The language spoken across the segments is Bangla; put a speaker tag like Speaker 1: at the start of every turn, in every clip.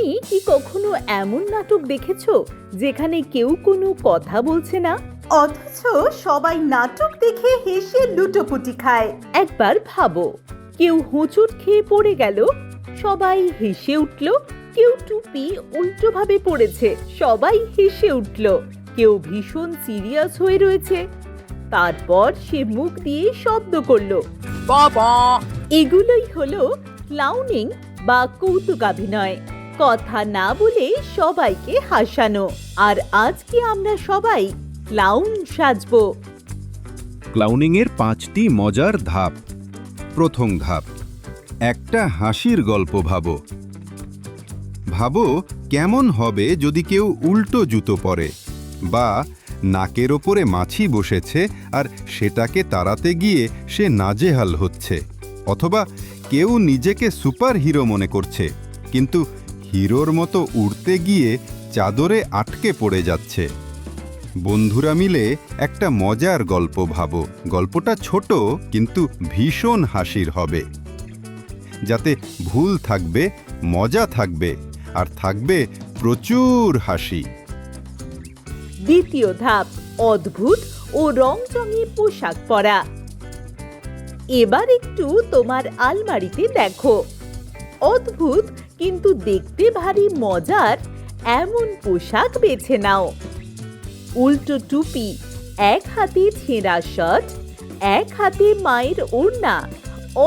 Speaker 1: তুমি কি কখনো এমন নাটক দেখেছ যেখানে কেউ কোনো কথা বলছে না?
Speaker 2: অথচ সবাই নাটক দেখে হেসে লুটোপুটি খায়।
Speaker 1: একবার ভাবো কেউ হোঁচট খেয়ে পড়ে গেল সবাই হেসে উঠল কেউ টুপি উল্টোভাবে পড়েছে সবাই হেসে উঠল কেউ ভীষণ সিরিয়াস হয়ে রয়েছে। তারপর সে মুখ দিয়ে শব্দ করল বাবা! এগুলোই হলো ক্লাউনিং বা কৌতুকাভিনয়। কথা না বলে সবাইকে হাসানো। আর আজকে আমরা সবাই ক্লাউন সাজবো।
Speaker 3: ক্লাউনিংয়ের পাঁচটি মজার ধাপ। প্রথম ধাপ, একটা হাসির গল্প ভাবো। ভাবো কেমন হবে যদি কেউ উল্টো জুতো পরে বা নাকের ওপরে মাছি বসেছে আর সেটাকে তাড়াতে গিয়ে সে নাজেহাল হচ্ছে। অথবা কেউ নিজেকে সুপার হিরো মনে করছে, কিন্তু হিরোর মতো উড়তে গিয়ে চাদরে আটকে পড়ে যাচ্ছে। বন্ধুরা মিলে একটা মজার গল্প ভাবো। গল্পটা ছোট, কিন্তু ভীষণ হাসির হবে। যাতে ভুল থাকবে, মজা থাকবে, আর থাকবে প্রচুর হাসি।
Speaker 1: দ্বিতীয় ধাপ, অদ্ভুত ও রংচঙে পোশাক পরা। এবার একটু তোমার আলমারিতে দেখো। অদ্ভুত, কিন্তু দেখতে ভারী মজার এমন পোশাক বেছে নাও। উল্টো টুপি, এক হাতে ছেঁড়া শার্ট, এক হাতে মায়ের ওড়না,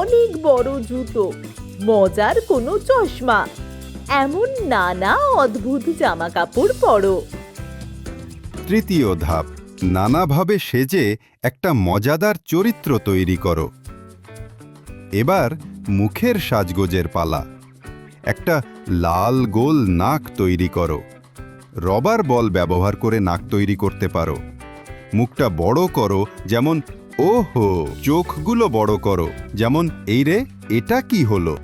Speaker 1: অনেক বড় জুতো, মজার কোনো চশমা, এমন নানা অদ্ভুত জামা কাপড় পরো।
Speaker 3: তৃতীয় ধাপ, নানাভাবে সেজে একটা মজাদার চরিত্র তৈরি করো। এবার মুখের সাজগোজের পালা। একটা লাল গোল নাক তৈরি করো। রবার বল ব্যবহার করে নাক তৈরি করতে পারো। মুখটা বড় করো, যেমন, ওহো, চোখগুলো বড় করো। যেমন, এই রে, এটা কি হলো?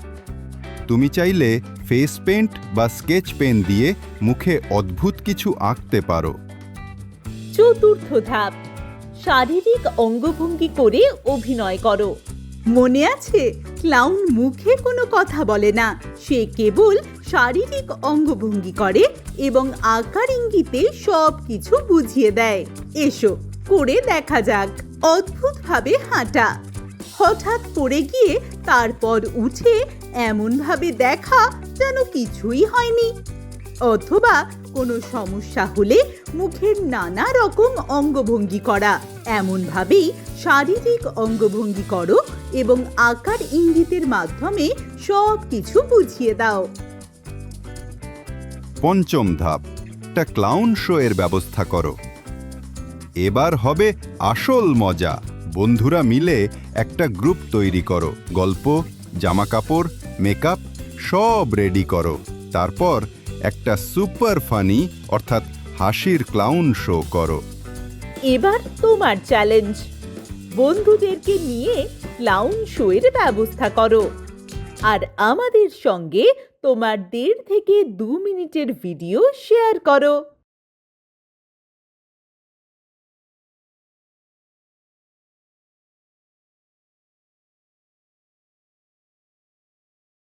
Speaker 3: তুমি চাইলে ফেস পেন্ট বা স্কেচ পেন দিয়ে মুখে অদ্ভুত কিছু আঁকতে পারো।
Speaker 1: চতুর্থ ধাপ, শারীরিক অঙ্গভঙ্গি করে অভিনয় করো।
Speaker 2: মনে আছে? ক্লাউন মুখে কোনো কথা বলে না। সে কেবল শারীরিক অঙ্গভঙ্গি করে এবং আকার ইঙ্গিতে সব কিছু বুঝিয়ে দেয়। এসো, করে দেখা যাক। অদ্ভুতভাবে হাঁটা। হঠাৎ পড়ে গিয়ে তারপর উঠে এমনভাবে দেখা যেন কিছুই হয়নি। অথবা কোনো সমস্যা হলে মুখের নানা রকম অঙ্গভঙ্গি করা। এমনভাবেই শারীরিক অঙ্গভঙ্গি করো এবং আকার ইঙ্গিতের মাধ্যমে সব কিছু বুঝিয়ে দাও।
Speaker 3: পঞ্চম ধাপ একটা ক্লাউন শো এর ব্যবস্থা করো। এবার হবে আসল মজা। বন্ধুরা মিলে একটা গ্রুপ তৈরি করো। গল্প জামাকাপড় মেকআপ সব রেডি করো। তারপর একটা সুপার ফানি অর্থাৎ হাসির ক্লাউন শো করো।
Speaker 1: এবার তোমার চ্যালেঞ্জ বন্ধুদেরকে নিয়ে ক্লাউন শোয়ের ব্যবস্থা করো। আর আমাদের সঙ্গে তোমার দেড় থেকে দু মিনিটের ভিডিও শেয়ার করো।